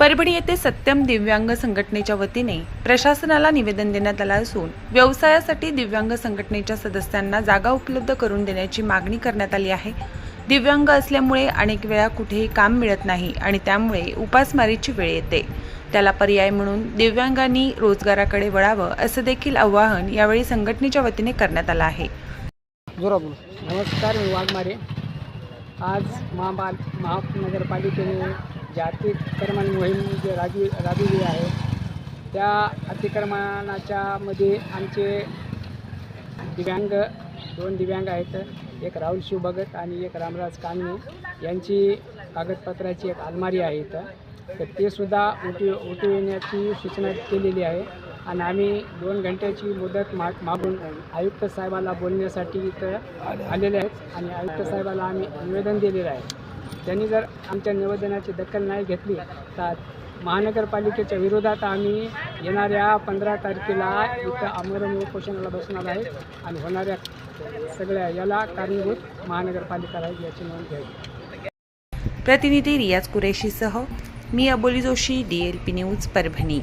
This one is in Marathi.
परभणी येथे सत्यम दिव्यांग संघटनेच्या वतीने प्रशासनाला निवेदन देण्यात आलं असून व्यवसायासाठी दिव्यांग संघटनेच्या सदस्यांना जागा उपलब्ध करून देण्याची मागणी करण्यात आली आहे. दिव्यांग असल्यामुळे अनेक वेळा कुठेही काम मिळत नाही आणि त्यामुळे उपासमारीची वेळ येते. त्याला पर्याय म्हणून दिव्यांगांनी रोजगाराकडे वळावं असं देखील आवाहन यावेळी संघटनेच्या वतीने करण्यात आलं आहे. नमस्कार मी वाघमारे. आज महाबाल महानगरपालिकेने जे अतिक्रमण मोहीम जे राबवी राबविली आहे त्या अतिक्रमणाच्यामध्ये आमचे दिव्यांग दोन दिव्यांग आहेत. एक राहुल शिव भगत आणि एक रामराज कांगणे यांची कागदपत्राची एक अलमारी आहे इथं. तर ते सुद्धा उठी उठविण्याची सूचना केलेली आहे. आणि आम्ही दोन घंट्याची मुदत माग मागून आयुक्त साहेबाला बोलण्यासाठी इथं आलेले आहेत. आणि आयुक्त साहेबाला आम्ही निवेदन दिलेलं आहे. त्यांनी जर आमच्या निवेदनाची दखल नाही घेतली तर महानगरपालिकेच्या विरोधात आम्ही येणाऱ्या पंधरा तारखेला इथं आमरण उपोषणाला बसणार आहे आणि होणाऱ्या सगळ्या याला कारणीभूत महानगरपालिका राहील याची नोंद घ्यावी. प्रतिनिधी रियाज कुरेशीसह मी Aboli Joshi D L P news Parbhani.